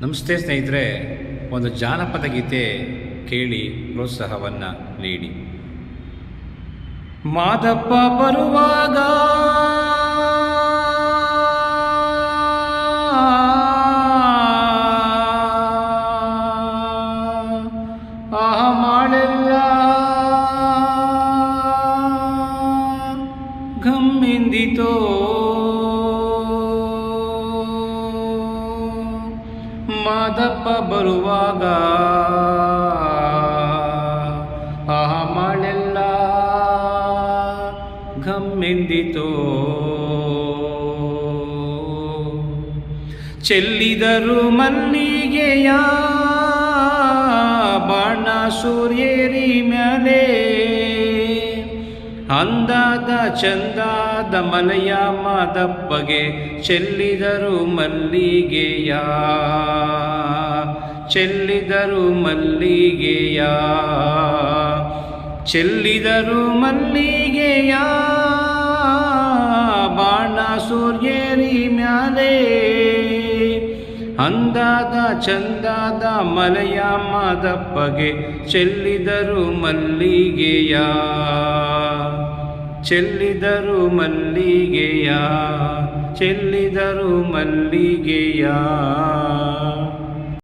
ನಮಸ್ತೆ ಸ್ನೇಹಿತರೆ ಒಂದು ಜಾನಪದ ಗೀತೆ ಕೇಳಿ ಪ್ರೋತ್ಸಾಹವನ್ನು ನೀಡಿ. ಮಾದಪ್ಪ ಬರುವಾಗ ಗಮ್ಮಿಂದಿತೋ ಮಾಡೆಲ್ಲ ಘಮ್ಮೆಂದಿತೋ ಮಾದಪ್ಪ ಬರುವಾಗ ಆ ಘಮ್ಮೆಂದಿತೋ. ಚೆಲ್ಲಿದರು ಮಲ್ಲಿಗೆಯ ಬಾಣ ಸೂರ್ಯರಿ ಮೇಲೆ ಅಂದಾದ ಚಂದಾದ ಮಲಯ ಮಾದಪ್ಪಗೆ ಚೆಲ್ಲಿದರು ಮಲ್ಲಿಗೆಯ ಚೆಲ್ಲಿದರು ಮಲ್ಲಿಗೆಯ. ಚೆಲ್ಲಿದರು ಮಲ್ಲಿಗೆಯ. ಬಾಣ ಸೂರ್ಯರಿ ಮ್ಯಾಲೆ. ಅಂದಾದ ಚಂದಾದ ಮಲೆಯ ಮಾದಪ್ಪಗೆ ಚೆಲ್ಲಿದರು ಮಲ್ಲಿಗೆಯ. ಚೆಲ್ಲಿದರು ಮಲ್ಲಿಗೆಯ. ಚೆಲ್ಲಿದರು ಮಲ್ಲಿಗೆಯ.